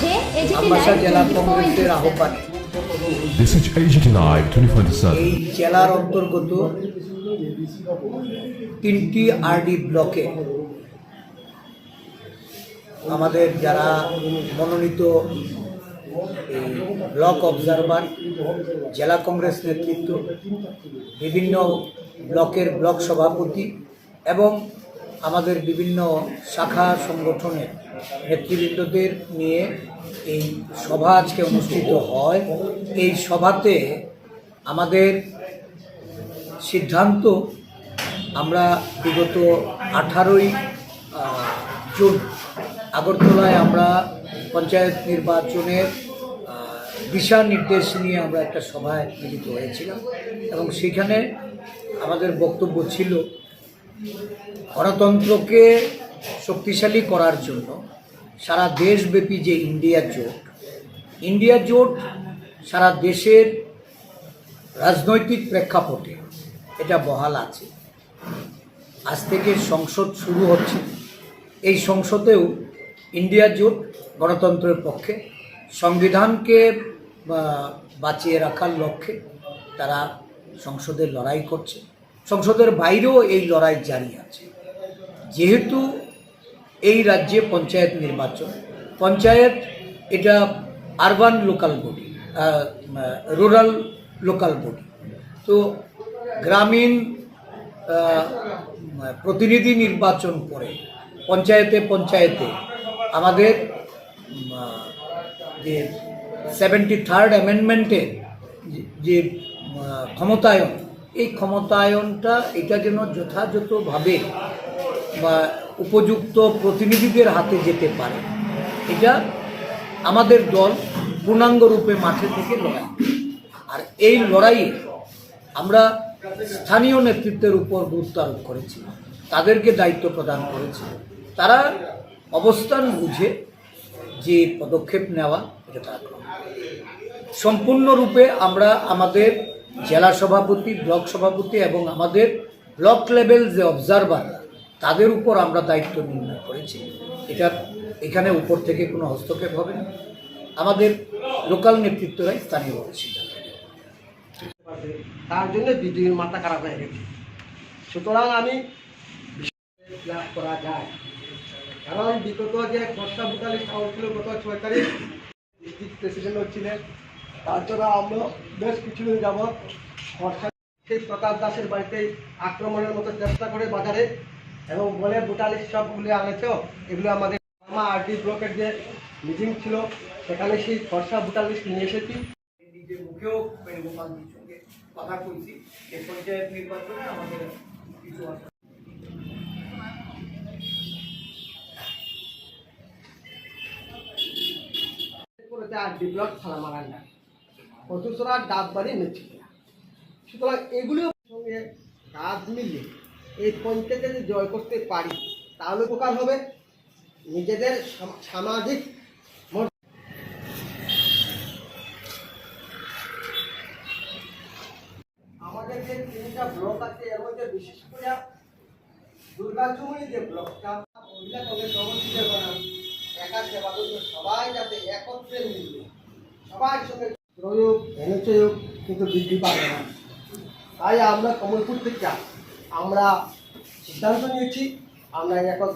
This is AGT Live 24 এই জেলার অন্তর্গত তিনটি আরডি ব্লকে আমাদের যারা মনোনীত ব্লক অবজারভার জেলা কংগ্রেস নেতৃত্ব বিভিন্ন ব্লকের ব্লক সভাপতি এবং আমাদের বিভিন্ন শাখা সংগঠনের নেতৃবৃন্দদের নিয়ে এই সভা আজকে অনুষ্ঠিত হয়। এই সভাতে আমাদের সিদ্ধান্ত, আমরা বিগত আঠারোই জুন আগরতলায় আমরা পঞ্চায়েত নির্বাচনের দিশা নির্দেশ নিয়ে আমরা একটা সভায় মিলিত হয়েছিলাম এবং সেখানে আমাদের বক্তব্য ছিল গণতন্ত্রকে শক্তিশালী করার জন্য সারা দেশব্যাপী যে ইন্ডিয়া জোট ইন্ডিয়া জোট সারা দেশের রাজনৈতিক প্রেক্ষাপটে এটা বহাল আছে। আজ থেকে সংসদ শুরু হচ্ছে। এই সংসদেও ইন্ডিয়া জোট গণতন্ত্রের পক্ষে, সংবিধানকে বাঁচিয়ে রাখার লক্ষ্যে তারা সংসদে লড়াই করছে। সংসদের বাইরেও এই লড়াই জারি আছে। যেহেতু এই রাজ্যে পঞ্চায়েত নির্বাচন, পঞ্চায়েত এটা urban local body rural local body তো গ্রামীণ প্রতিনিধি নির্বাচন করে পঞ্চায়েতে পঞ্চায়েতে আমাদের যে সেভেন্টি থার্ড অ্যামেন্ডমেন্টের যে ক্ষমতায়ন এই ক্ষমতায়নটা এটা যেন যথাযথভাবে বা উপযুক্ত প্রতিনিধিদের হাতে যেতে পারে, এটা আমাদের দল পূর্ণাঙ্গ রূপে মাঠে থেকে লড়াই। আর এই লড়াইয়ে আমরা স্থানীয় নেতৃত্বের উপর গুরুত্ব আরোপ করেছি, তাদেরকে দায়িত্ব প্রদান করেছি। তারা অবস্থান বুঝে যে পদক্ষেপ নেওয়া এটা তারা সম্পূর্ণরূপে আমরা আমাদের জেলা সভাপতি, ব্লক সভাপতি এবং আমাদের ব্লক লেভেল যে অবজারভার তাদের উপর আমরা দায়িত্ব নির্ণয় করেছি। এটা এখানে উপর থেকে কোনো হস্তক্ষেপ হবে না। আমাদের লোকাল নেতৃত্বরাই স্থানীয়ভাবে সিদ্ধান্ত তার জন্য বিদ্যুতের মাথা খারাপ হয়ে গেছে। সুতরাং আমি করা যায়। কারণ বিগত যে খসড়া ভোটালি সাহস ছিল গত ছয় তারিখ, ডিস্ট্রিক্ট প্রেসিডেন্ট হচ্ছিলেন তাছাড়া আমরা বেশ কিছুদিন যাবৎ খসড়া সেই প্রতাপ দাসের বাড়িতে আক্রমণের মতো চেষ্টা করে বাজারে এবং বলে লিস্ট সবগুলো আনেছ, এগুলো আমাদের আমার আরটি ব্লকের যে মিটিং ছিল, সেখানে সেই ভোটার লিস্ট নিয়ে এসেছি। নিজের মুখেও সঙ্গে কথা বলছি। যে পঞ্চায়েত নির্বাচনে আমাদের কিছু আর বিপ্লব থানা মারান্ডা কচুসরা ডাববাড়ি মেছিয়া সুতরাং এগুলোর সঙ্গে কাজ মিলিয়ে এই পঞ্চায়েতে যদি জয় করতে পারি, তাহলে উপকার হবে। নিজেদের সামাজিক আমাদের তিনটা আছে বিশেষ করে যে একা সেবা সবাই যাতে একত্রে মিলবে সবাই সঙ্গে প্রয়োগ ধনচয়োগ কিন্তু বৃদ্ধি পাবে না। তাই আমরা কমলপুর থেকে আমরা সিদ্ধান্ত নিয়েছি, আমরা এককভাবে